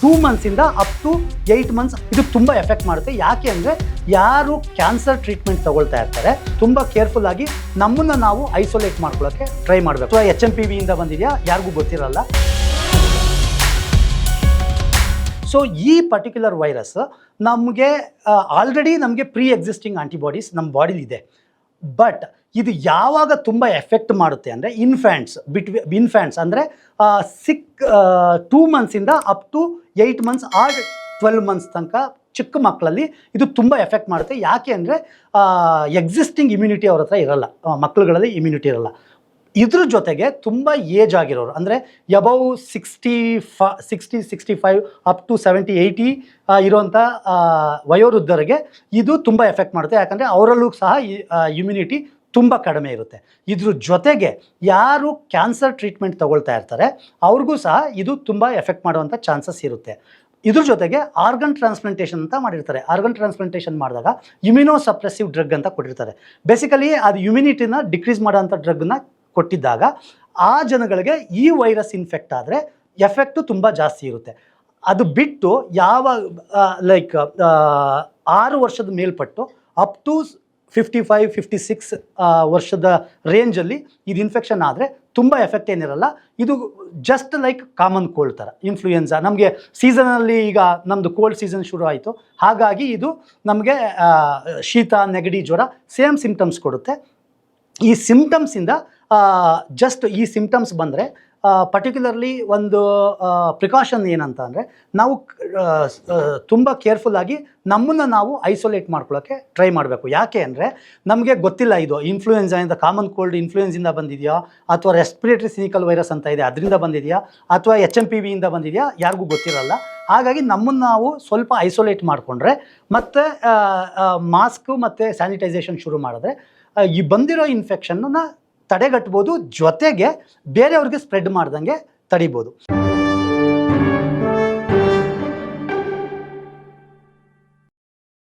Two ಮಂತ್ಸಿಂದ up to eight months ಇದು ತುಂಬ ಎಫೆಕ್ಟ್ ಮಾಡುತ್ತೆ. ಯಾಕೆ ಅಂದರೆ ಯಾರು ಕ್ಯಾನ್ಸರ್ ಟ್ರೀಟ್ಮೆಂಟ್ ತಗೊಳ್ತಾ ಇರ್ತಾರೆ, ತುಂಬ ಕೇರ್ಫುಲ್ ಆಗಿ ನಮ್ಮನ್ನು ನಾವು ಐಸೋಲೇಟ್ ಮಾಡ್ಕೊಳ್ಳೋಕೆ ಟ್ರೈ ಮಾಡಬೇಕು. ಎಚ್ ಎಂ ಪಿ ವಿಯಿಂದ ಬಂದಿದೆಯಾ? ಯಾರಿಗೂ ಗೊತ್ತಿರಲ್ಲ. ಸೊ ಈ ಪರ್ಟಿಕ್ಯುಲರ್ ವೈರಸ್ ನಮಗೆ ಆಲ್ರೆಡಿ ನಮಗೆ ಪ್ರೀ ಎಕ್ಸಿಸ್ಟಿಂಗ್ ಆಂಟಿಬಾಡೀಸ್ ನಮ್ಮ ಬಾಡಿಲಿದೆ ಬಟ್ ಇದು ಯಾವಾಗ ತುಂಬ ಎಫೆಕ್ಟ್ ಮಾಡುತ್ತೆ ಅಂದರೆ ಇನ್ಫ್ಯಾಂಟ್ಸ್ ಬಿಟ್ವಿ ಇನ್ಫ್ಯಾಂಟ್ಸ್ ಅಂದರೆ six two ಮಂತ್ಸಿಂದ up to eight months or twelve months ತನಕ ಚಿಕ್ಕ ಮಕ್ಕಳಲ್ಲಿ ಇದು ತುಂಬ ಎಫೆಕ್ಟ್ ಮಾಡುತ್ತೆ. ಯಾಕೆ ಅಂದರೆ ಎಕ್ಸಿಸ್ಟಿಂಗ್ ಇಮ್ಯುನಿಟಿ ಅವ್ರ ಹತ್ರ ಇರಲ್ಲ. ಮಕ್ಕಳುಗಳಲ್ಲಿ ಇಮ್ಯುನಿಟಿ ಇರಲ್ಲ. ಇದ್ರ ಜೊತೆಗೆ ತುಂಬ ಏಜ್ ಆಗಿರೋರು, ಅಂದರೆ ಎಬೌವ್ ಸಿಕ್ಸ್ಟಿ ಫ sixty sixty five up to seventy eighty ಇರುವಂಥ ವಯೋವೃದ್ಧರಿಗೆ ಇದು ತುಂಬ ಎಫೆಕ್ಟ್ ಮಾಡುತ್ತೆ. ಯಾಕಂದರೆ ಅವರಲ್ಲೂ ಸಹ ಇಮ್ಯುನಿಟಿ ತುಂಬ ಕಡಿಮೆ ಇರುತ್ತೆ. ಇದ್ರ ಜೊತೆಗೆ ಯಾರು ಕ್ಯಾನ್ಸರ್ ಟ್ರೀಟ್ಮೆಂಟ್ ತಗೊಳ್ತಾ ಇರ್ತಾರೆ, ಅವ್ರಿಗೂ ಸಹ ಇದು ತುಂಬ ಎಫೆಕ್ಟ್ ಮಾಡುವಂಥ ಚಾನ್ಸಸ್ ಇರುತ್ತೆ. ಇದ್ರ ಜೊತೆಗೆ ಆರ್ಗನ್ ಟ್ರಾನ್ಸ್ಪ್ಲಾಂಟೇಷನ್ ಅಂತ ಮಾಡಿರ್ತಾರೆ. ಆರ್ಗನ್ ಟ್ರಾನ್ಸ್ಪ್ಲಾಂಟೇಷನ್ ಮಾಡಿದಾಗ ಇಮ್ಯುನೋ ಸಪ್ರೆಸಿವ್ ಡ್ರಗ್ ಅಂತ ಕೊಟ್ಟಿರ್ತಾರೆ. ಬೇಸಿಕಲಿ ಅದು ಇಮ್ಯುನಿಟಿನ ಡಿಕ್ರೀಸ್ ಮಾಡೋಂಥ ಡ್ರಗ್ನ ಕೊಟ್ಟಿದ್ದಾಗ ಆ ಜನಗಳಿಗೆ ಈ ವೈರಸ್ ಇನ್ಫೆಕ್ಟ್ ಆದರೆ ಎಫೆಕ್ಟು ತುಂಬ ಜಾಸ್ತಿ ಇರುತ್ತೆ. ಅದು ಬಿಟ್ಟು ಯಾವ ಲೈಕ್ ಆರು ವರ್ಷದ ಮೇಲ್ಪಟ್ಟು up to fifty five fifty six ವರ್ಷದ ರೇಂಜಲ್ಲಿ ಇದು ಇನ್ಫೆಕ್ಷನ್ ಆದರೆ ತುಂಬ ಎಫೆಕ್ಟ್ ಏನಿರಲ್ಲ. ಇದು ಜಸ್ಟ್ ಲೈಕ್ ಕಾಮನ್ ಕೋಲ್ಡ್ ಥರ ಇನ್ಫ್ಲೂಯೆನ್ಸಾ ನಮಗೆ ಸೀಸನಲ್ಲಿ ಈಗ ನಮ್ಮದು ಕೋಲ್ಡ್ ಸೀಸನ್ ಶುರು ಆಯಿತು. ಹಾಗಾಗಿ ಇದು ನಮಗೆ ಶೀತ, ನೆಗಡಿ, ಜ್ವರ ಸೇಮ್ ಸಿಂಪ್ಟಮ್ಸ್ ಕೊಡುತ್ತೆ. ಈ ಸಿಮ್ಟಮ್ಸಿಂದ ಜಸ್ಟ್ ಈ ಸಿಂಪ್ಟಮ್ಸ್ ಬಂದರೆ ಪರ್ಟಿಕ್ಯುಲರ್ಲಿ ಒಂದು ಪ್ರಿಕಾಷನ್ ಏನಂತ ಅಂದರೆ, ನಾವು ತುಂಬ ಕೇರ್ಫುಲ್ಲಾಗಿ ನಮ್ಮನ್ನು ನಾವು ಐಸೋಲೇಟ್ ಮಾಡ್ಕೊಳ್ಳೋಕ್ಕೆ ಟ್ರೈ ಮಾಡಬೇಕು. ಯಾಕೆ ಅಂದರೆ, ನಮಗೆ ಗೊತ್ತಿಲ್ಲ ಇದು ಇನ್ಫ್ಲೂಯೆನ್ಸಾ ಕಾಮನ್ ಕೋಲ್ಡ್ ಇನ್ಫ್ಲೂಯೆನ್ಸಿಂದ ಬಂದಿದೆಯಾ, ಅಥವಾ ರೆಸ್ಪಿರೇಟರಿ ಸಿನಿಕಲ್ ವೈರಸ್ ಅಂತ ಇದೆ, ಅದರಿಂದ ಬಂದಿದೆಯಾ, ಅಥವಾ ಎಚ್ ಎಂ ಪಿ ವಿಯಿಂದ ಬಂದಿದೆಯಾ, ಯಾರಿಗೂ ಗೊತ್ತಿರಲ್ಲ. ಹಾಗಾಗಿ ನಮ್ಮನ್ನು ನಾವು ಸ್ವಲ್ಪ ಐಸೋಲೇಟ್ ಮಾಡಿಕೊಂಡ್ರೆ, ಮತ್ತು ಮಾಸ್ಕು ಮತ್ತು ಸ್ಯಾನಿಟೈಸೇಷನ್ ಶುರು ಮಾಡಿದ್ರೆ ಈ ಬಂದಿರೋ ಇನ್ಫೆಕ್ಷನ್ನ ತಡೆಗಟ್ಬೋದು ಜೊತೆಗೆ ಬೇರೆಯವ್ರಿಗೆ ಸ್ಪ್ರೆಡ್ ಮಾಡ್ದಂಗೆ ತಡಿಬೋದು